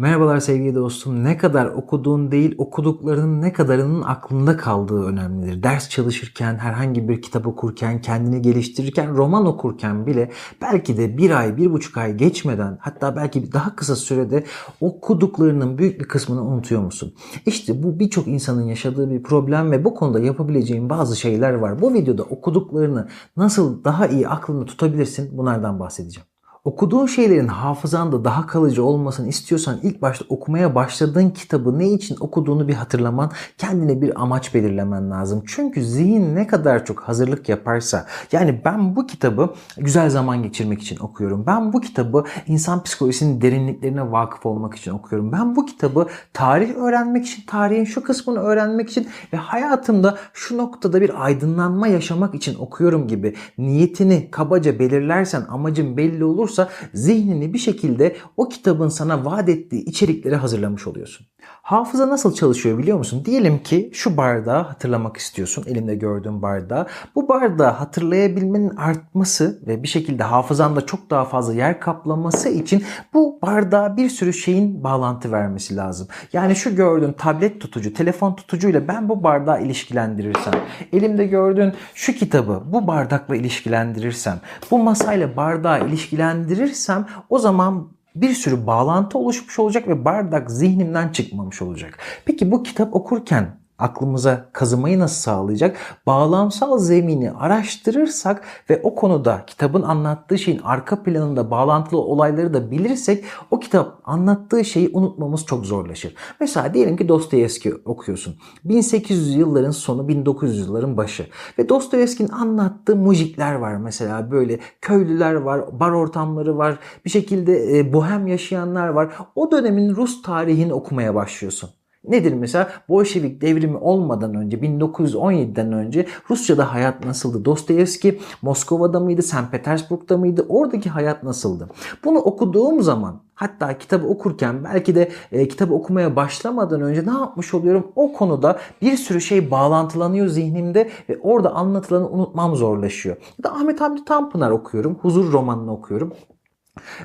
Merhabalar sevgili dostum. Ne kadar okuduğun değil, okuduklarının ne kadarının aklında kaldığı önemlidir. Ders çalışırken, herhangi bir kitap okurken, kendini geliştirirken, roman okurken bile belki de bir ay, bir buçuk ay geçmeden hatta belki daha kısa sürede okuduklarının büyük bir kısmını unutuyor musun? İşte bu birçok insanın yaşadığı bir problem ve bu konuda yapabileceğin bazı şeyler var. Bu videoda okuduklarını nasıl daha iyi aklında tutabilirsin bunlardan bahsedeceğim. Okuduğun şeylerin hafızanda daha kalıcı olmasını istiyorsan ilk başta okumaya başladığın kitabı ne için okuduğunu bir hatırlaman, kendine bir amaç belirlemen lazım. Çünkü zihin ne kadar çok hazırlık yaparsa, yani ben bu kitabı güzel zaman geçirmek için okuyorum. Ben bu kitabı insan psikolojisinin derinliklerine vakıf olmak için okuyorum. Ben bu kitabı tarih öğrenmek için, tarihin şu kısmını öğrenmek için ve hayatımda şu noktada bir aydınlanma yaşamak için okuyorum gibi niyetini kabaca belirlersen, amacın belli olursa zihnini bir şekilde o kitabın sana vaat ettiği içerikleri hazırlamış oluyorsun. Hafıza nasıl çalışıyor biliyor musun? Diyelim ki şu bardağı hatırlamak istiyorsun. Elimde gördüğüm bardağı. Bu bardağı hatırlayabilmenin artması ve bir şekilde hafızanda çok daha fazla yer kaplaması için bu bardağa bir sürü şeyin bağlantı vermesi lazım. Yani şu gördüğün tablet tutucu, telefon tutucuyla ben bu bardağı ilişkilendirirsem, elimde gördüğün şu kitabı bu bardakla ilişkilendirirsem, bu masayla bardağı ilişkilendirirsem o zaman bir sürü bağlantı oluşmuş olacak ve bardak zihnimden çıkmamış olacak. Peki bu kitap okurken aklımıza kazımayı nasıl sağlayacak? Bağlamsal zemini araştırırsak ve o konuda kitabın anlattığı şeyin arka planında bağlantılı olayları da bilirsek o kitap anlattığı şeyi unutmamız çok zorlaşır. Mesela diyelim ki Dostoyevski okuyorsun. 1800 yılların sonu 1900 yılların başı ve Dostoyevski'nin anlattığı mujikler var mesela böyle köylüler var, bar ortamları var, bir şekilde e, bohem yaşayanlar var. O dönemin Rus tarihini okumaya başlıyorsun. Nedir mesela? Bolşevik devrimi olmadan önce 1917'den önce Rusya'da hayat nasıldı? Dostoyevski Moskova'da mıydı? St. Petersburg'da mıydı? Oradaki hayat nasıldı? Bunu okuduğum zaman Hatta kitabı okurken belki de e, kitabı okumaya başlamadan önce ne yapmış oluyorum? O konuda bir sürü şey bağlantılanıyor zihnimde ve orada anlatılanı unutmam zorlaşıyor. Ya da Ahmet Hamdi Tanpınar okuyorum. Huzur romanını okuyorum.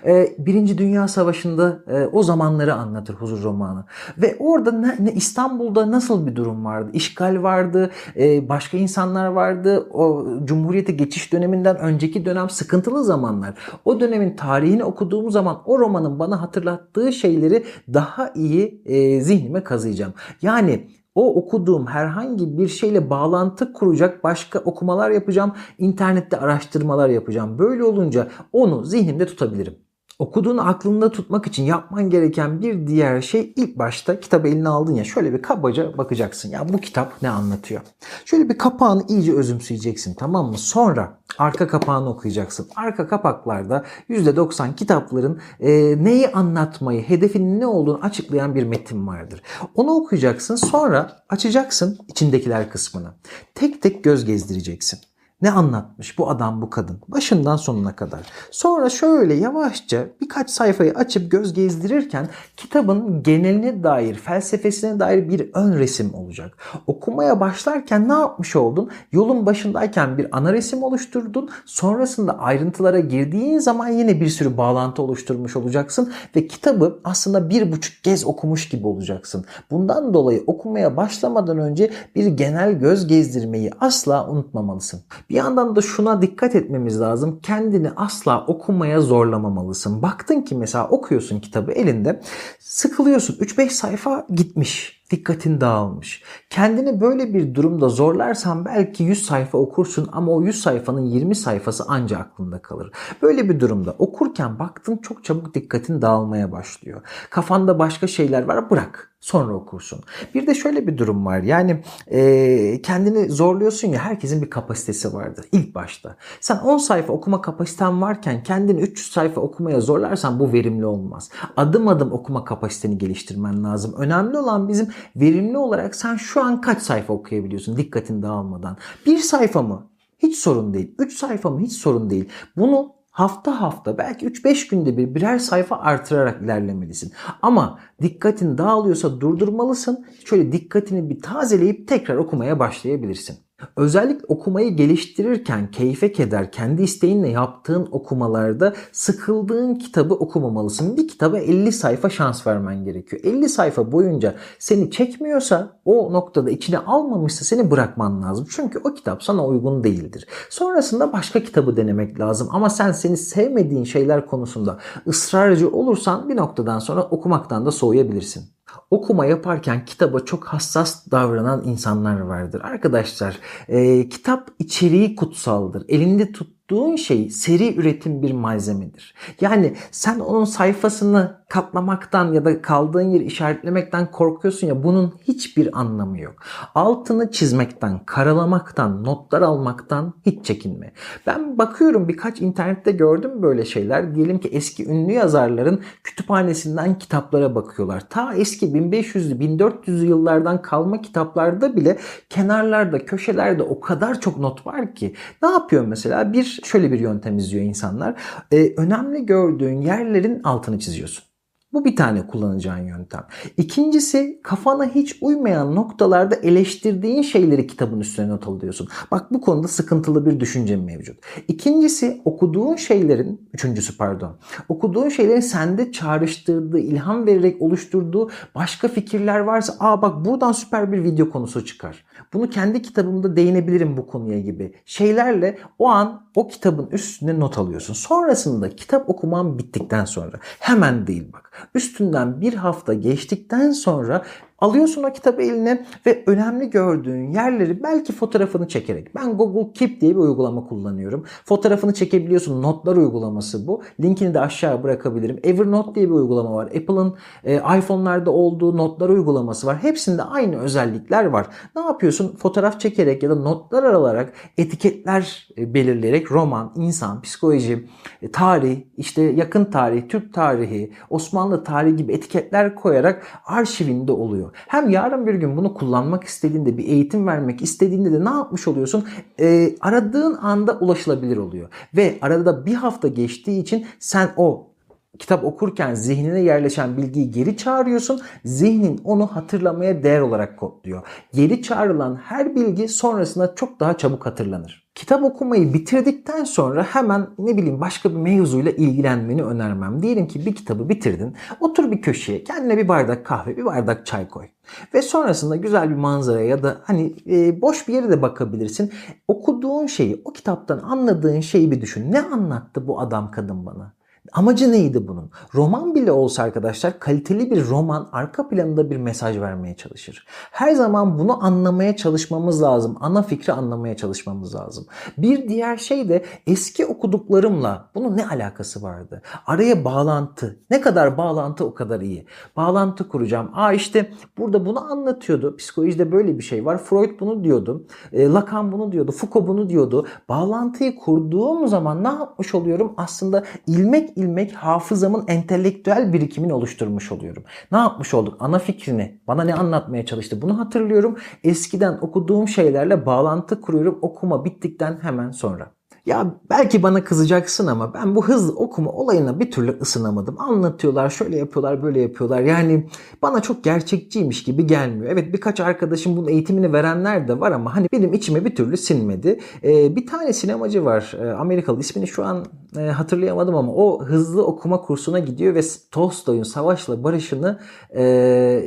Ee, Birinci Dünya Savaşı'nda e, o zamanları anlatır Huzur romanı. Ve orada ne, ne İstanbul'da nasıl bir durum vardı? İşgal vardı, e, başka insanlar vardı. O Cumhuriyete geçiş döneminden önceki dönem sıkıntılı zamanlar. O dönemin tarihini okuduğum zaman o romanın bana hatırlattığı şeyleri daha iyi e, zihnime kazıyacağım. Yani o okuduğum herhangi bir şeyle bağlantı kuracak başka okumalar yapacağım. İnternette araştırmalar yapacağım. Böyle olunca onu zihnimde tutabilirim. Okuduğunu aklında tutmak için yapman gereken bir diğer şey ilk başta kitabı eline aldın ya şöyle bir kabaca bakacaksın. Ya bu kitap ne anlatıyor? Şöyle bir kapağını iyice özümseyeceksin tamam mı? Sonra arka kapağını okuyacaksın. Arka kapaklarda %90 kitapların e, neyi anlatmayı, hedefinin ne olduğunu açıklayan bir metin vardır. Onu okuyacaksın sonra açacaksın içindekiler kısmını. Tek tek göz gezdireceksin. Ne anlatmış bu adam bu kadın başından sonuna kadar. Sonra şöyle yavaşça birkaç sayfayı açıp göz gezdirirken kitabın geneline dair, felsefesine dair bir ön resim olacak. Okumaya başlarken ne yapmış oldun? Yolun başındayken bir ana resim oluşturdun. Sonrasında ayrıntılara girdiğin zaman yine bir sürü bağlantı oluşturmuş olacaksın ve kitabı aslında bir buçuk kez okumuş gibi olacaksın. Bundan dolayı okumaya başlamadan önce bir genel göz gezdirmeyi asla unutmamalısın. Bir yandan da şuna dikkat etmemiz lazım. Kendini asla okumaya zorlamamalısın. Baktın ki mesela okuyorsun kitabı elinde sıkılıyorsun. 3-5 sayfa gitmiş dikkatin dağılmış. Kendini böyle bir durumda zorlarsan belki 100 sayfa okursun ama o 100 sayfanın 20 sayfası ancak aklında kalır. Böyle bir durumda okurken baktın çok çabuk dikkatin dağılmaya başlıyor. Kafanda başka şeyler var bırak sonra okursun. Bir de şöyle bir durum var. Yani e, kendini zorluyorsun ya herkesin bir kapasitesi vardır ilk başta. Sen 10 sayfa okuma kapasiten varken kendini 300 sayfa okumaya zorlarsan bu verimli olmaz. Adım adım okuma kapasiteni geliştirmen lazım. Önemli olan bizim verimli olarak sen şu an kaç sayfa okuyabiliyorsun dikkatin dağılmadan. Bir sayfa mı? Hiç sorun değil. 3 sayfa mı? Hiç sorun değil. Bunu hafta hafta belki 3-5 günde bir birer sayfa artırarak ilerlemelisin. Ama dikkatin dağılıyorsa durdurmalısın. Şöyle dikkatini bir tazeleyip tekrar okumaya başlayabilirsin. Özellikle okumayı geliştirirken keyfe keder, kendi isteğinle yaptığın okumalarda sıkıldığın kitabı okumamalısın. Bir kitaba 50 sayfa şans vermen gerekiyor. 50 sayfa boyunca seni çekmiyorsa o noktada içine almamışsa seni bırakman lazım. Çünkü o kitap sana uygun değildir. Sonrasında başka kitabı denemek lazım. Ama sen seni sevmediğin şeyler konusunda ısrarcı olursan bir noktadan sonra okumaktan da soğuyabilirsin. Okuma yaparken kitaba çok hassas davranan insanlar vardır. Arkadaşlar e, kitap içeriği kutsaldır. Elinde tuttuğun şey seri üretim bir malzemedir. Yani sen onun sayfasını katlamaktan ya da kaldığın yeri işaretlemekten korkuyorsun ya bunun hiçbir anlamı yok. Altını çizmekten, karalamaktan, notlar almaktan hiç çekinme. Ben bakıyorum birkaç internette gördüm böyle şeyler. Diyelim ki eski ünlü yazarların kütüphanesinden kitaplara bakıyorlar. Ta eski 1500'lü 1400'lü yıllardan kalma kitaplarda bile kenarlarda, köşelerde o kadar çok not var ki. Ne yapıyor mesela? Bir şöyle bir yöntem izliyor insanlar. Ee, önemli gördüğün yerlerin altını çiziyorsun. Bu bir tane kullanacağın yöntem. İkincisi kafana hiç uymayan noktalarda eleştirdiğin şeyleri kitabın üstüne not alıyorsun. Bak bu konuda sıkıntılı bir düşüncem mevcut. İkincisi okuduğun şeylerin, üçüncüsü pardon, okuduğun şeylerin sende çağrıştırdığı, ilham vererek oluşturduğu başka fikirler varsa aa bak buradan süper bir video konusu çıkar. Bunu kendi kitabımda değinebilirim bu konuya gibi şeylerle o an o kitabın üstüne not alıyorsun. Sonrasında kitap okuman bittikten sonra hemen değil bak üstünden bir hafta geçtikten sonra Alıyorsun o kitabı eline ve önemli gördüğün yerleri belki fotoğrafını çekerek. Ben Google Keep diye bir uygulama kullanıyorum. Fotoğrafını çekebiliyorsun. Notlar uygulaması bu. Linkini de aşağı bırakabilirim. Evernote diye bir uygulama var. Apple'ın e, iPhone'larda olduğu notlar uygulaması var. Hepsinde aynı özellikler var. Ne yapıyorsun? Fotoğraf çekerek ya da notlar alarak etiketler e, belirleyerek roman, insan, psikoloji, e, tarih, işte yakın tarih, Türk tarihi, Osmanlı tarihi gibi etiketler koyarak arşivinde oluyor. Hem yarın bir gün bunu kullanmak istediğinde, bir eğitim vermek istediğinde de ne yapmış oluyorsun? Ee, aradığın anda ulaşılabilir oluyor. Ve arada bir hafta geçtiği için sen o kitap okurken zihnine yerleşen bilgiyi geri çağırıyorsun. Zihnin onu hatırlamaya değer olarak kodluyor. Geri çağrılan her bilgi sonrasında çok daha çabuk hatırlanır. Kitap okumayı bitirdikten sonra hemen ne bileyim başka bir mevzuyla ilgilenmeni önermem. Diyelim ki bir kitabı bitirdin. Otur bir köşeye kendine bir bardak kahve, bir bardak çay koy. Ve sonrasında güzel bir manzaraya ya da hani e, boş bir yere de bakabilirsin. Okuduğun şeyi, o kitaptan anladığın şeyi bir düşün. Ne anlattı bu adam kadın bana? Amacı neydi bunun? Roman bile olsa arkadaşlar kaliteli bir roman arka planında bir mesaj vermeye çalışır. Her zaman bunu anlamaya çalışmamız lazım. Ana fikri anlamaya çalışmamız lazım. Bir diğer şey de eski okuduklarımla bunun ne alakası vardı? Araya bağlantı. Ne kadar bağlantı o kadar iyi. Bağlantı kuracağım. Aa işte burada bunu anlatıyordu. Psikolojide böyle bir şey var. Freud bunu diyordu. E, Lacan bunu diyordu. Foucault bunu diyordu. Bağlantıyı kurduğum zaman ne yapmış oluyorum? Aslında ilmek ilmek hafızamın entelektüel birikimini oluşturmuş oluyorum. Ne yapmış olduk? Ana fikrini, bana ne anlatmaya çalıştı bunu hatırlıyorum. Eskiden okuduğum şeylerle bağlantı kuruyorum okuma bittikten hemen sonra. Ya belki bana kızacaksın ama ben bu hızlı okuma olayına bir türlü ısınamadım. Anlatıyorlar, şöyle yapıyorlar, böyle yapıyorlar. Yani bana çok gerçekçiymiş gibi gelmiyor. Evet birkaç arkadaşım bunun eğitimini verenler de var ama hani benim içime bir türlü sinmedi. Ee, bir tane sinemacı var e, Amerikalı ismini şu an e, hatırlayamadım ama o hızlı okuma kursuna gidiyor ve Tolstoy'un Savaşla Barış'ını e,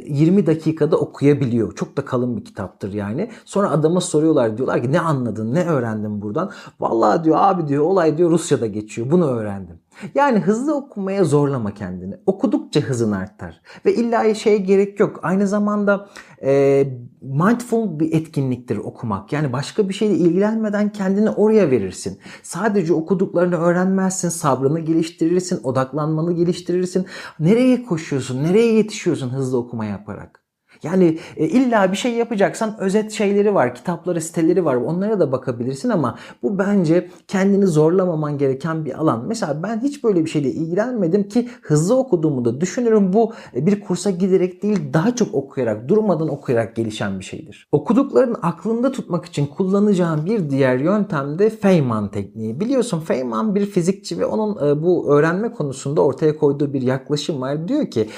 20 dakikada okuyabiliyor. Çok da kalın bir kitaptır yani. Sonra adama soruyorlar diyorlar ki ne anladın, ne öğrendin buradan? Vallahi diyor abi diyor olay diyor Rusya'da geçiyor. Bunu öğrendim. Yani hızlı okumaya zorlama kendini. Okudukça hızın artar. Ve illa şeye gerek yok. Aynı zamanda e, mindful bir etkinliktir okumak. Yani başka bir şeyle ilgilenmeden kendini oraya verirsin. Sadece okuduklarını öğrenmezsin. Sabrını geliştirirsin. Odaklanmanı geliştirirsin. Nereye koşuyorsun? Nereye yetişiyorsun hızlı okuma yaparak? Yani e, illa bir şey yapacaksan özet şeyleri var, kitapları, siteleri var. Onlara da bakabilirsin ama bu bence kendini zorlamaman gereken bir alan. Mesela ben hiç böyle bir şeyle ilgilenmedim ki hızlı okuduğumu da düşünürüm. Bu e, bir kursa giderek değil daha çok okuyarak, durmadan okuyarak gelişen bir şeydir. Okuduklarını aklında tutmak için kullanacağın bir diğer yöntem de Feynman tekniği. Biliyorsun Feynman bir fizikçi ve onun e, bu öğrenme konusunda ortaya koyduğu bir yaklaşım var. Diyor ki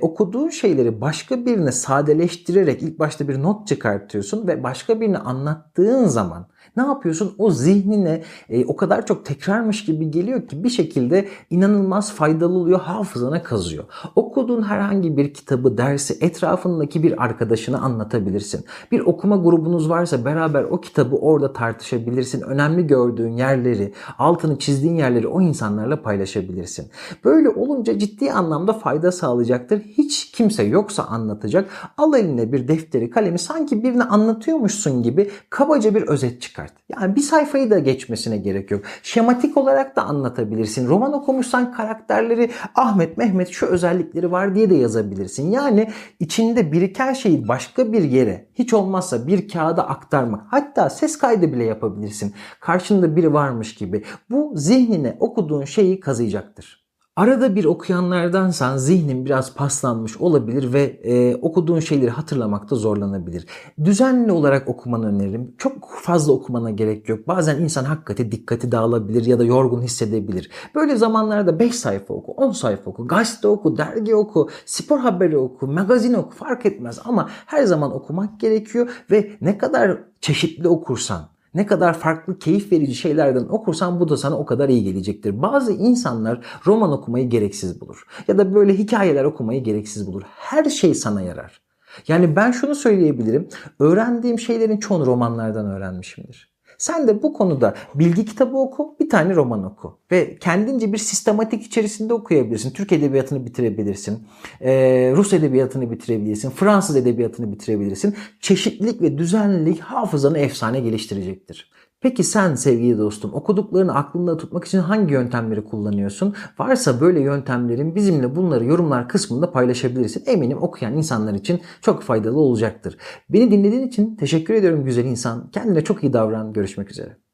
okuduğun şeyleri başka birine sadece sadeleştirerek ilk başta bir not çıkartıyorsun ve başka birine anlattığın zaman ne yapıyorsun? O zihnine e, o kadar çok tekrarmış gibi geliyor ki bir şekilde inanılmaz faydalı oluyor, hafızana kazıyor. Okuduğun herhangi bir kitabı, dersi etrafındaki bir arkadaşına anlatabilirsin. Bir okuma grubunuz varsa beraber o kitabı orada tartışabilirsin. Önemli gördüğün yerleri, altını çizdiğin yerleri o insanlarla paylaşabilirsin. Böyle olunca ciddi anlamda fayda sağlayacaktır. Hiç kimse yoksa anlatacak. Al eline bir defteri, kalemi sanki birine anlatıyormuşsun gibi kabaca bir özet çıkart. Yani bir sayfayı da geçmesine gerek yok. Şematik olarak da anlatabilirsin. Roman okumuşsan karakterleri Ahmet, Mehmet şu özellikleri var diye de yazabilirsin. Yani içinde biriken şeyi başka bir yere hiç olmazsa bir kağıda aktarmak. Hatta ses kaydı bile yapabilirsin. Karşında biri varmış gibi. Bu zihnine okuduğun şeyi kazıyacaktır. Arada bir okuyanlardansan zihnin biraz paslanmış olabilir ve e, okuduğun şeyleri hatırlamakta zorlanabilir. Düzenli olarak okumanı öneririm. Çok fazla okumana gerek yok. Bazen insan hakikaten dikkati dağılabilir ya da yorgun hissedebilir. Böyle zamanlarda 5 sayfa oku, 10 sayfa oku, gazete oku, dergi oku, spor haberi oku, magazin oku fark etmez ama her zaman okumak gerekiyor ve ne kadar çeşitli okursan ne kadar farklı keyif verici şeylerden okursan bu da sana o kadar iyi gelecektir. Bazı insanlar roman okumayı gereksiz bulur. Ya da böyle hikayeler okumayı gereksiz bulur. Her şey sana yarar. Yani ben şunu söyleyebilirim. Öğrendiğim şeylerin çoğunu romanlardan öğrenmişimdir. Sen de bu konuda bilgi kitabı oku, bir tane roman oku. Ve kendince bir sistematik içerisinde okuyabilirsin. Türk Edebiyatı'nı bitirebilirsin. Ee, Rus Edebiyatı'nı bitirebilirsin. Fransız Edebiyatı'nı bitirebilirsin. Çeşitlilik ve düzenlilik hafızanı efsane geliştirecektir. Peki sen sevgili dostum okuduklarını aklında tutmak için hangi yöntemleri kullanıyorsun? Varsa böyle yöntemlerin bizimle bunları yorumlar kısmında paylaşabilirsin. Eminim okuyan insanlar için çok faydalı olacaktır. Beni dinlediğin için teşekkür ediyorum güzel insan. Kendine çok iyi davran. Görüşmek üzere.